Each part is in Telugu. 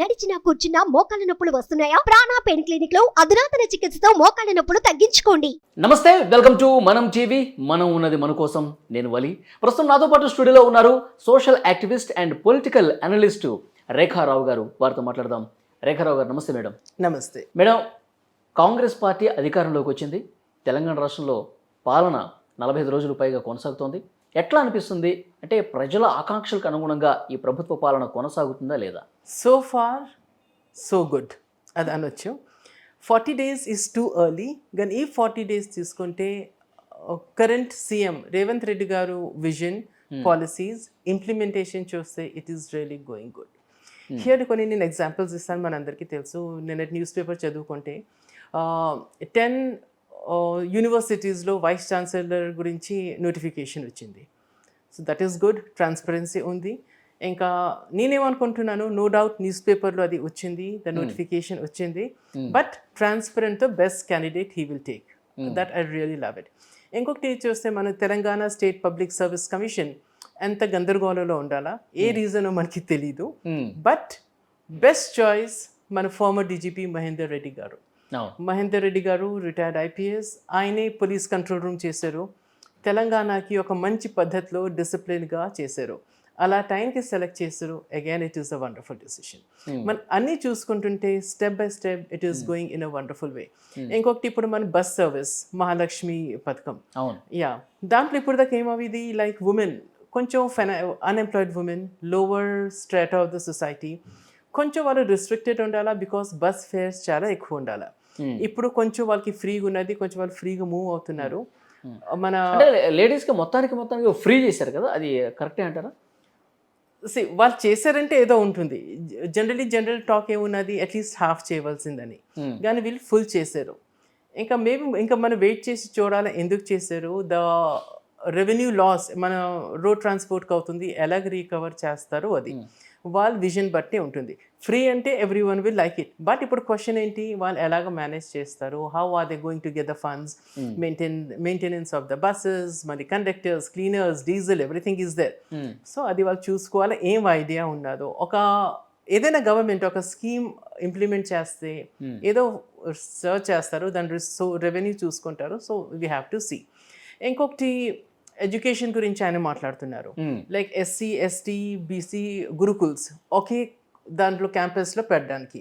నడిచినా కూర్చున్నా మోకాళ్ళ నొప్పులు వస్తున్నాయా? ప్రాణా పెయిన్ క్లినిక్లో అధునాతన చికిత్సతో మోకాళ్ళ నొప్పులు తగ్గించుకోండి. నమస్తే వెల్కమ్ టు మనం టీవీ మనం ఉన్నది మన కోసం. నేను వలి. ప్రస్తుతం నాతో పాటు స్టూడియోలో ఉన్నారు social activist and political analyst Rekha Rao గారు. వారితో మాట్లాడదాం. రేఖారావు గారు నమస్తే మేడం. నమస్తే. మేడం కాంగ్రెస్ పార్టీ అధికారంలోకి వచ్చింది. తెలంగాణ రాష్ట్రంలో పాలన నలభై ఐదు రోజులు పైగా కొనసాగుతోంది. ఎట్లా అనిపిస్తుంది? అంటే ప్రజల ఆకాంక్షలకు అనుగుణంగా ఈ ప్రభుత్వ పాలన కొనసాగుతుందా లేదా? సో ఫార్ సో గుడ్ అది అనొచ్చు. Forty days is too early కానీ ఈ ఫార్టీ డేస్ తీసుకుంటే కరెంట్ సీఎం రేవంత్ రెడ్డి గారు విజన్ పాలసీస్ ఇంప్లిమెంటేషన్ చూస్తే it is really going good here కొన్ని నేను ఎగ్జాంపుల్స్ ఇస్తాను మనందరికీ తెలుసు. నేను న్యూస్ పేపర్ చదువుకుంటే టెన్ యూనివర్సిటీస్లో వైస్ ఛాన్సలర్ గురించి నోటిఫికేషన్ వచ్చింది. So that is good transparency ఉంది. ఇంకా నేనేమనుకుంటున్నాను నో డౌట్ న్యూస్ పేపర్లో అది వచ్చింది ద నోటిఫికేషన్ వచ్చింది but ట్రాన్స్పరెంట్తో best candidate he will take that I really love it ఇంకొకటి చూస్తే మన Telangana state public service commission ఎంత గందరగోళంలో ఉండాలా? ఏ రీజనో మనకి తెలీదు. బట్ బెస్ట్ చాయిస్ మన ఫార్మర్ డీజీపీ మహేందర్ రెడ్డి గారు. మహేందర్ రెడ్డి గారు రిటైర్డ్ ఐపీఎస్. ఆయనే పోలీస్ కంట్రోల్ రూమ్ చేశారు. తెలంగాణకి ఒక మంచి పద్ధతిలో డిసిప్లిన్గా చేశారు. అలా టైంకి సెలెక్ట్ చేశారు. Again it is a wonderful decision మనం అన్నీ చూసుకుంటుంటే step by step it is going in a wonderful way ఇంకొకటి ఇప్పుడు మన బస్ సర్వీస్ మహాలక్ష్మి పథకం. యా దాంట్లో ఇప్పుడు దాకా ఏమవుతుంది లైక్ ఉమెన్ కొంచెం ఫెనా unemployed women lower strata of the society కొంచెం వాళ్ళు రిస్ట్రిక్టెడ్ ఉండాలా? బికాస్ బస్ ఫేర్స్ చాలా ఎక్కువ ఉండాలా? ఇప్పుడు కొంచెం వాళ్ళకి ఫ్రీగా ఉన్నది కొంచెం వాళ్ళు ఫ్రీగా మూవ్ అవుతున్నారు. మన అంటే లేడీస్కి మొత్తానికి మొత్తానికి ఫ్రీ చేశారు కదా? అది కరెక్టే అంటారా? See, వాళ్ళు చేశారంటే ఏదో ఉంటుంది. జనరలీ జనరల్ టాక్ ఏమున్నది? అట్లీస్ట్ హాఫ్ చేయవలసిందని. కానీ వీళ్ళు ఫుల్ చేశారు. ఇంకా మేబీ ఇంకా మనం వెయిట్ చేసి చూడాలి ఎందుకు చేశారు? ద రెవెన్యూ లాస్ మన రోడ్ ట్రాన్స్పోర్ట్కి అవుతుంది ఎలాగ రీకవర్ చేస్తారు అది. వాళ్ళ విజన్ బట్టి ఉంటుంది. ఫ్రీ అంటే every one will like it but ఇప్పుడు క్వశ్చన్ ఏంటి? వాళ్ళు ఎలాగ మేనేజ్ చేస్తారు? How are they going to get the funds maintain maintenance of the buses మరి conductors cleaners diesel everything is there so అది వాళ్ళు చూసుకోవాలి. ఏం ఐడియా ఉన్నదో ఒక ఏదైనా గవర్నమెంట్ ఒక స్కీమ్ ఇంప్లిమెంట్ చేస్తే ఏదో సర్చ్ చేస్తారు దాని సో రెవెన్యూ చూసుకుంటారు. So we have to see ఇంకొకటి ఎడ్యుకేషన్ గురించి ఆయన మాట్లాడుతున్నారు. Like SC ST BC gurukuls ఒకే దాంట్లో క్యాంపస్లో పెట్టడానికి.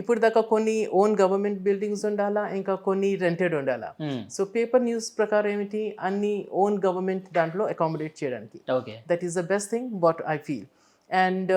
ఇప్పుడు దాకా కొన్ని ఓన్ గవర్నమెంట్ బిల్డింగ్స్ ఉండాలా ఇంకా కొన్ని రెంటెడ్ ఉండాలా. సో పేపర్ న్యూస్ ప్రకారం ఏమిటి? అన్ని ఓన్ గవర్నమెంట్ దాంట్లో అకామిడేట్ చేయడానికి. Okay that is the best thing what I feel and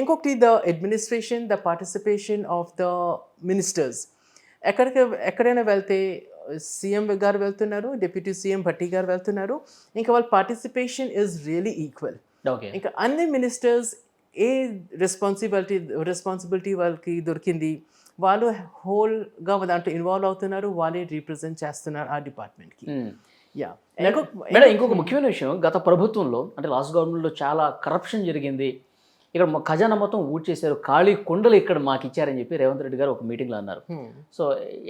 ఇంకొకటి the administration the participation of the ministers ఎక్కడికి ఎక్కడైనా వెళ్తే సీఎం గారు వెళ్తున్నారు డిప్యూటీ సీఎం భట్టి గారు వెళ్తున్నారు. ఇంకా వాళ్ళ పార్టిసిపేషన్ ఇస్ రియలీ ఈక్వల్ ఇంకా అన్ని మినిస్టర్స్ ఏ రెస్పాన్సిబిలిటీ రెస్పాన్సిబిలిటీ వాళ్ళకి దొరికింది వాళ్ళు హోల్గా దాంట్లో ఇన్వాల్వ్ అవుతున్నారు వాళ్ళే రీప్రజెంట్ చేస్తున్నారు ఆ డిపార్ట్మెంట్కి యా మేడం ఇంకొక ముఖ్యమైన విషయం గత ప్రభుత్వంలో అంటే లాస్ట్ గవర్నమెంట్లో చాలా కరప్షన్ జరిగింది. ఇక్కడ ఖజానా మొత్తం ఊడ్చేశారు. ఖాళీ కుండలు ఇక్కడ మాకు ఇచ్చారని చెప్పి రేవంత్ రెడ్డి గారు ఒక మీటింగ్లో అన్నారు. సో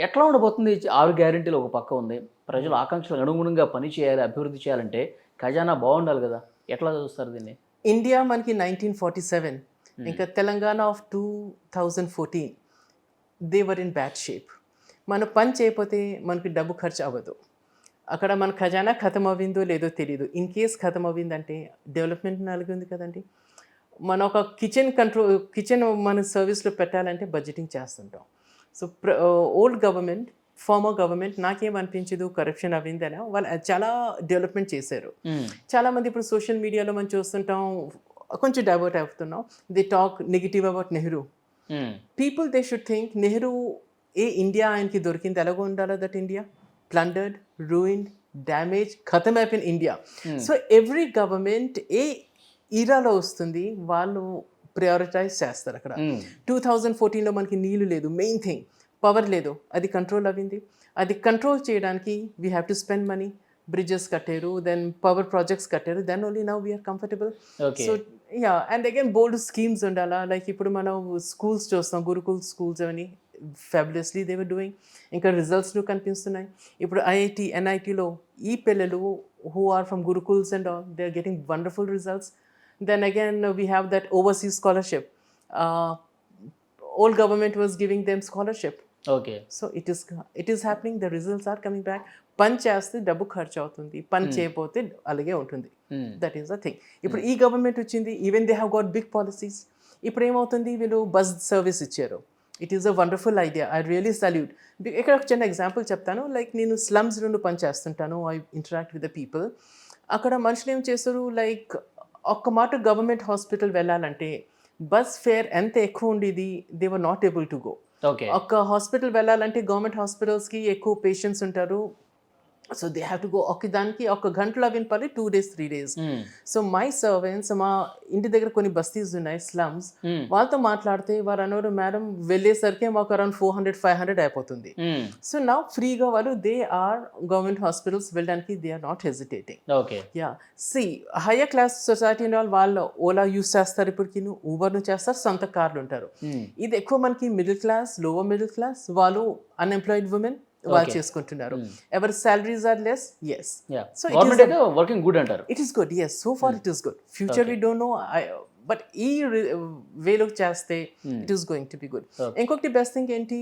ఎట్లా ఉండబోతుంది? ఆరు గ్యారెంటీలు ఒక పక్క ఉంది. ప్రజల ఆకాంక్షలకు అనుగుణంగా పని చేయాలి అభివృద్ధి చేయాలంటే ఖజానా బాగుండాలి కదా. ఎట్లా చూస్తారు దీన్ని? ఇండియా మనకి నైన్టీన్ ఫార్టీ సెవెన్ ఇంకా Telangana of two thousand fourteen. They were in bad shape మన పని చేయకపోతే మనకి డబ్బు ఖర్చు అవ్వదు. అక్కడ మన ఖజానా ఖతం అవ్విందో లేదో తెలియదు ఇన్ కేస్ ఖతం అవ్విందంటే డెవలప్మెంట్ నలిగి ఉంది కదండి. మన ఒక కిచెన్ కంట్రోల్ కిచెన్ మన సర్వీస్లో పెట్టాలంటే బడ్జెటింగ్ చేస్తుంటాం. So old government former government నాకేమనిపించదు corruption అవ్విందని వాళ్ళు చాలా డెవలప్మెంట్ చేశారు. చాలా మంది ఇప్పుడు సోషల్ మీడియాలో మనం చూస్తుంటాం కొంచెం డైవర్ట్ అవుతున్నాం. They talk negative about Nehru people they should think Nehru A India ఆయనకి దొరికింది? ఎలాగో ఉండాలో that India plundered ruined damage ఖతం అయిపోయిన ఇండియా సో ఎవ్రీ గవర్నమెంట్ ఏ ఈరాలో వస్తుంది. వాళ్ళు ప్రయారిటైజ్ చేస్తారు అక్కడ. టూ థౌజండ్ ఫోర్టీన్లో మనకి నీళ్ళు లేదు. మెయిన్ థింగ్ పవర్ లేదు. అది కంట్రోల్ అవ్వింది. అది కంట్రోల్ చేయడానికి we have to spend money bridges కట్టారు దెన్ పవర్ ప్రాజెక్ట్స్ కట్టారు. Then only now we are comfortable so ya and again bold schemes ఉండాలా? లైక్ ఇప్పుడు మనం స్కూల్స్ చూస్తాం గురుకుల్ స్కూల్స్ అని ఫ్యాబులస్లీ దేవర్ డూయింగ్ ఇంకా రిజల్ట్స్ను కనిపిస్తున్నాయి. ఇప్పుడు ఐఐటి ఎన్ఐటిలో ఈ పిల్లలు who are from gurukuls and all they are getting wonderful results then again we have that overseas scholarship old government was giving them scholarship. Okay so it is it is happening the results are coming back పని చేస్తే డబ్బు ఖర్చు అవుతుంది. పని చేయకపోతే అలాగే ఉంటుంది. దట్ ఈస్ ద థింగ్ ఇప్పుడు ఈ గవర్నమెంట్ వచ్చింది. Even they have got big policies ఇప్పుడు ఏమవుతుంది? వీళ్ళు బస్ సర్వీస్ ఇచ్చారు. It is a wonderful idea I really salute ఇక్కడ ఒక చిన్న ఎగ్జాంపుల్ చెప్తాను. లైక్ నేను స్లమ్స్ నుండి పని చేస్తుంటాను. I interact with the people అక్కడ మనుషులు ఏం చేస్తారు? లైక్ ఒక్క మాట గవర్నమెంట్ హాస్పిటల్ వెళ్ళాలంటే బస్ ఫేర్ ఎంత ఎక్కువ ఉండేది? They were not able to go okay ఒక హాస్పిటల్ వెళ్ళాలంటే గవర్నమెంట్ హాస్పిటల్స్కి ఎక్కువ పేషెంట్స్ ఉంటారు. So they have to go ఒక దానికి ఒక గంటలో అవిన పని two days three days so my servants మా ఇంటి దగ్గర కొన్ని బస్తీస్ ఉన్నాయి స్లమ్స్ వాళ్ళతో మాట్లాడితే వారు అన్నారు మేడం వెళ్ళేసరికి మాకు around four hundred five hundred అయిపోతుంది. సో నా ఫ్రీగా వాళ్ళు దే ఆర్ గవర్నమెంట్ హాస్పిటల్స్ వెళ్ళడానికి they are not hesitating okay ya see higher class society వాళ్ళు వాళ్ళు ఓలా యూస్ చేస్తారు ఇప్పటికి ఊబర్ను చేస్తారు సొంత కార్లు ఉంటారు. ఇది ఎక్కువ మనకి middle class lower middle class వాళ్ళు అన్ఎంప్లాయిడ్ ఉమెన్ వాళ్ళు చేసుకుంటున్నారు. ఎవరి సాలరీస్ ఆర్ లెస్ ఎస్ అయితే వర్కింగ్ గుడ్ అంటారు. It is good yes so far it is good future we don't know but ఈ వేలో చేస్తే it is going to be good. ఇంకొకటి బెస్ట్ థింగ్ ఏంటి?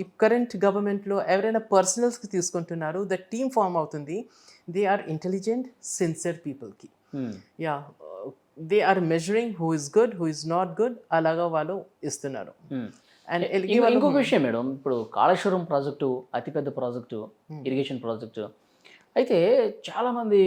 ఈ కరెంట్ గవర్నమెంట్లో ఎవరైనా పర్సనల్స్కి తీసుకుంటున్నారు ద టీమ్ ఫామ్ అవుతుంది దే ఆర్ ఇంటెలిజెంట్ సిన్సియర్ పీపుల్కి ya they are measuring who is good who is not good అలాగా వాళ్ళు ఇస్తున్నారు. అండ్ ఇంకో- ఇంకొక విషయం మేడం ఇప్పుడు కాళేశ్వరం ప్రాజెక్టు అతిపెద్ద ప్రాజెక్టు ఇరిగేషన్ ప్రాజెక్టు. అయితే చాలామంది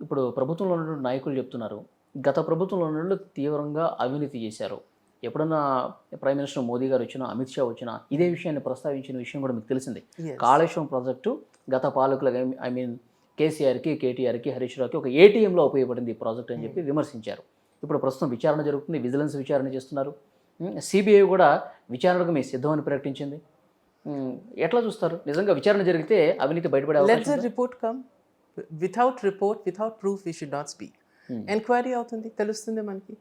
ఇప్పుడు ప్రభుత్వంలో ఉన్న నాయకులు చెప్తున్నారు గత ప్రభుత్వంలో ఉన్న తీవ్రంగా అవినీతి చేశారు. ఎప్పుడన్నా ప్రైమ్ మినిస్టర్ మోదీ గారు వచ్చినా అమిత్ షా వచ్చినా ఇదే విషయాన్ని ప్రస్తావించిన విషయం కూడా మీకు తెలిసింది. కాళేశ్వరం ప్రాజెక్టు గత పాలకులకు ఐ మీన్ కేసీఆర్కి కేటీఆర్కి హరీష్ రావుకి ఒక ఏటీఎంలో ఉపయోగపడింది ఈ ప్రాజెక్ట్ అని చెప్పి విమర్శించారు. ఇప్పుడు ప్రస్తుతం విచారణ జరుగుతుంది విజిలెన్స్ విచారణ చేస్తున్నారు. సిబిఐ కూడా విచారణకు మీ సిద్ధమని ప్రకటించింది. ఎట్లా చూస్తారు? నిజంగా విచారణ జరిగితే అవినీతి బయటపడే? Report come without report without proof we should not speak. Enquiry అవుతుంది తెలుస్తుంది మనకి.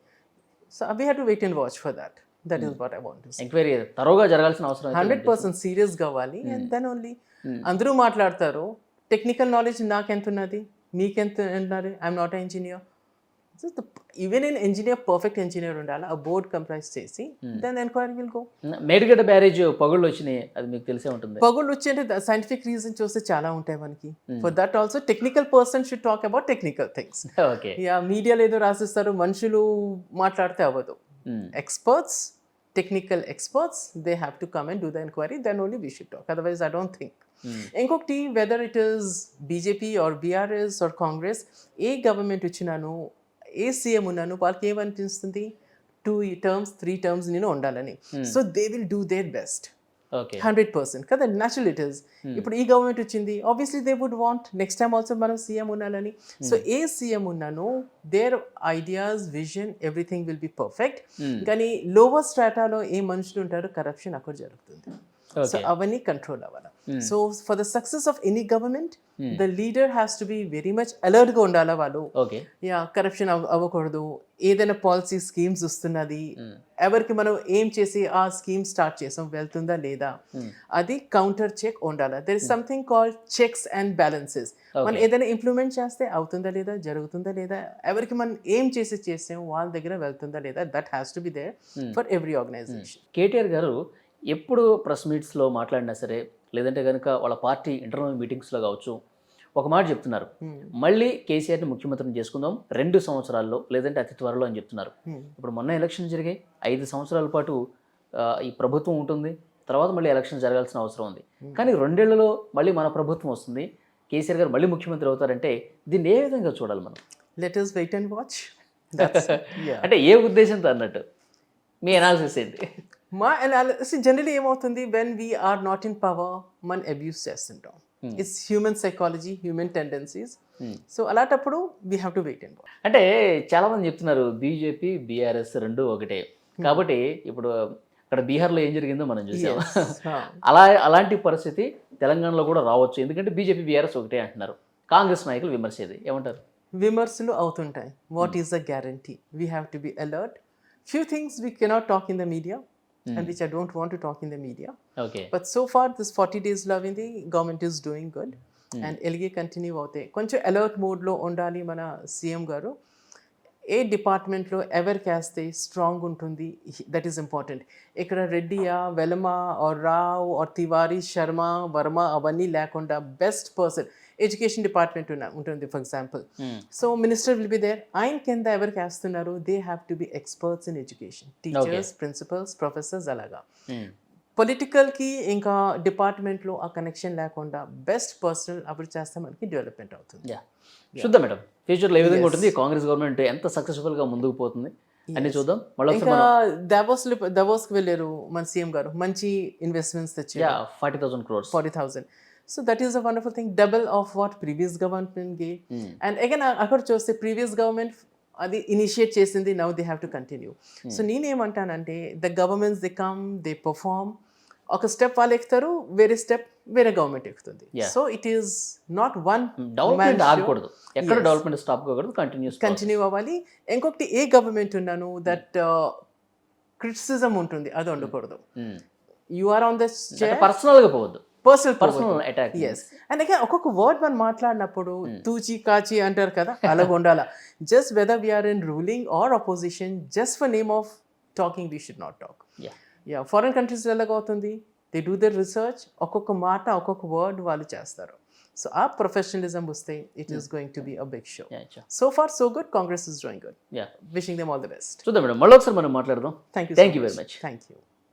So we have to wait and watch for that that is what I want enquiry తరోగా జరగాల్సిన అవసరం హండ్రెడ్. పర్సెంట్ సీరియస్ కావాలి అండ్ దెన్ ఓన్లీ. అందరూ మాట్లాడతారు. టెక్నికల్ నాలెడ్జ్ నాకెంత ఉన్నది? మీకెంత ఉన్నది? I'm not engineer even in engineer perfect engineer ఉండాలి ఆ బోర్డ్ కంప్రైజ్ చేసి then enquiry will go Medigadda barrage పగుళ్ళు వచ్చినాయి అది మీకు తెలిసే ఉంటుంది. పగుళ్ళు వచ్చి అంటే సైంటిఫిక్ రీజన్ చూస్తే చాలా ఉంటాయి మనకి. For that also technical person should talk about technical things okay ya మీడియాలో ఏదో రాసిస్తారు మనుషులు మాట్లాడితే అవ్వదు. Experts technical experts they have to come and do the enquiry then only we should talk otherwise I don't think ఇంకొకటి whether it is BJP or BRS or Congress A government వచ్చినాను ఏ సీఎం ఉన్నాను వాళ్ళకి ఏమనిపిస్తుంది? టూ టర్మ్స్ త్రీ టర్మ్స్ నేను ఉండాలని. So they will do their best hundred percent కదా న్యాచురల్ ఇట్ ఈస్ ఇప్పుడు ఈ గవర్నమెంట్ వచ్చింది obviously they would want next time also మనం సీఎం ఉండాలని. సో ఏ సీఎం ఉన్నానో their ideas vision everything will be perfect కానీ లోవర్ స్ట్రాటాలో ఏ మనుషులు ఉంటారో కరప్షన్ అక్కడ జరుగుతుంది. సో అవన్నీ కంట్రోల్ అవ్వాలి. So for the success of any government the leader has to be very much అలర్ట్గా ఉండాలి వాళ్ళు? యా కరప్షన్ అవ్వకూడదు. ఏదైనా పాలసీ స్కీమ్స్ వస్తున్నది. ఎవరికి మనం ఏం చేసి ఆ స్కీమ్ స్టార్ట్ చేసాం? వెళ్తుందా లేదా? అది కౌంటర్ చెక్ ఉండాలి. There is something called checks and balances మనం ఏదైనా ఇంప్లిమెంట్ చేస్తే అవుతుందా లేదా? జరుగుతుందా లేదా? ఎవరికి మనం ఏం చేసి చేసాం? వాళ్ళ దగ్గర వెళ్తుందా లేదా? That has to be there for every organization KTR గారు ఎప్పుడు ప్రెస్ మీట్స్లో మాట్లాడినా సరే లేదంటే కనుక వాళ్ళ పార్టీ ఇంటర్నల్ మీటింగ్స్లో కావచ్చు ఒక మాట చెప్తున్నారు. మళ్ళీ కేసీఆర్ని ముఖ్యమంత్రిని చేసుకుందాం రెండు సంవత్సరాల్లో లేదంటే అతి త్వరలో అని చెప్తున్నారు. ఇప్పుడు మొన్న ఎలక్షన్ జరిగాయి ఐదు సంవత్సరాల పాటు ఈ ప్రభుత్వం ఉంటుంది తర్వాత మళ్ళీ ఎలక్షన్ జరగాల్సిన అవసరం ఉంది. కానీ రెండేళ్ళలో మళ్ళీ మన ప్రభుత్వం వస్తుంది కేసీఆర్ గారు మళ్ళీ ముఖ్యమంత్రి అవుతారంటే దీన్ని ఏ విధంగా చూడాలి మనం? Let us wait and watch అంటే ఏ ఉద్దేశంతో అన్నట్టు? మీ అనాలిసిస్ ఏంటి? మా అనాలిసిస్ జనరలీ ఏమవుతుంది? When we are not in power మన అబ్యూస్ చేస్తుంటాం it's human psychology human tendencies so అలాంటప్పుడు we have to wait and అంటే చాలా మంది చెప్తున్నారు బీజేపీ బీఆర్ఎస్ రెండు ఒకటే. కాబట్టి ఇప్పుడు అక్కడ బీహార్లో ఏం జరిగిందో మనం చూసాం. అలా అలాంటి పరిస్థితి తెలంగాణలో కూడా రావచ్చు. ఎందుకంటే బీజేపీ బీఆర్ఎస్ ఒకటే అంటున్నారు. కాంగ్రెస్ నాయకులు విమర్శేది. ఏమంటారు? విమర్శలు అవుతుంటాయి. What is the guarantee we have to be alert few things we cannot talk in the media and which I don't want to talk in the media okay but so far this forty days love in the government is doing good and ఎలిగే continue అవుతాయి కొంచెం అలర్ట్ మోడ్లో ఉండాలి మన సీఎం గారు ఏ డిపార్ట్మెంట్లో ఎవరికి వేస్తే స్ట్రాంగ్ ఉంటుంది దట్ ఈస్ ఇంపార్టెంట్ ఇక్కడ రెడ్డియా వెలమ ఆర్ రావ్ ఆర్ తివారీ శర్మ వర్మ అవన్నీ లేకుండా బెస్ట్ పర్సన్ ఎడ్యుకేషన్ డిపార్ట్మెంట్ ఉన్న ఉంటుంది for example so minister will be there ఆయన కింద ఎవరికి వేస్తున్నారు they have to be experts in education teachers principals professors అలాగా. పొలిటికల్కి ఇంకా డిపార్ట్మెంట్లో ఆ కనెక్షన్ లేకుండా బెస్ట్ పర్సనల్ అప్పుడు చేస్తే మనకి డెవలప్మెంట్ అవుతుంది. చూద్దాం మేడం. ఫ్యూచర్లో ఏ విధంగా ఉంటుంది? కాంగ్రెస్ గవర్నమెంట్ ఎంత సక్సెస్ఫుల్గా ముందుకు పోతుంది? అన్ని చూద్దాం. ఇంకా దావోస్ దావోస్కి వెళ్ళారు మన సీఎం గారు. మంచి ఇన్వెస్ట్మెంట్స్ తెచ్చారు. Forty thousand crores forty thousand so that is a wonderful thing double of what previous government gay. And again అక్కడ చూస్తే ప్రీవియస్ గవర్నమెంట్ అది ఇనిషియేట్ చేసింది. Now they have to continue so నేనేమంటానంటే the governments they come they perform ఒక స్టెప్ వాళ్ళు ఎక్కుతారు వేరే స్టెప్ వేరే గవర్నమెంట్ ఎక్కుతుంది. So it is not one development ఆగకూడదు ఎక్కడ డెవలప్మెంట్ స్టాప్ కాకూడదు కంటిన్యూస్ కంటిన్యూ అవ్వాలి. ఇంకొకటి ఏ గవర్నమెంట్ ఉన్నాను దట్ క్రిటిసిజం ఉంటుంది అది ఉండకూడదు. యు ఆర్ ఆన్ ద పర్సనల్గా పోవద్దు. Personal personal attacks and again ఒక్కొక్క వర్డ్ మనం మాట్లాడినప్పుడు తూచి కాచి అంటారు కదా అలాగ ఉండాల? Just whether we are in ruling or opposition just for name of talking we should not talk yeah yeah foreign countries ఎలాగ అవుతుంది దే డూ దర్ రిసర్చ్ ఒక్కొక్క మాట ఒక్కొక్క వర్డ్ వాళ్ళు చేస్తారు. సో ఆ ప్రొఫెషనలిజం వస్తే it is going to be a big show yeah so far so good Congress is doing good yeah wishing them all the best చూద్దాం మేడం. మళ్ళీ ఒకసారి మనం మాట్లాడదాం. Thank you Thank you very much. Thank you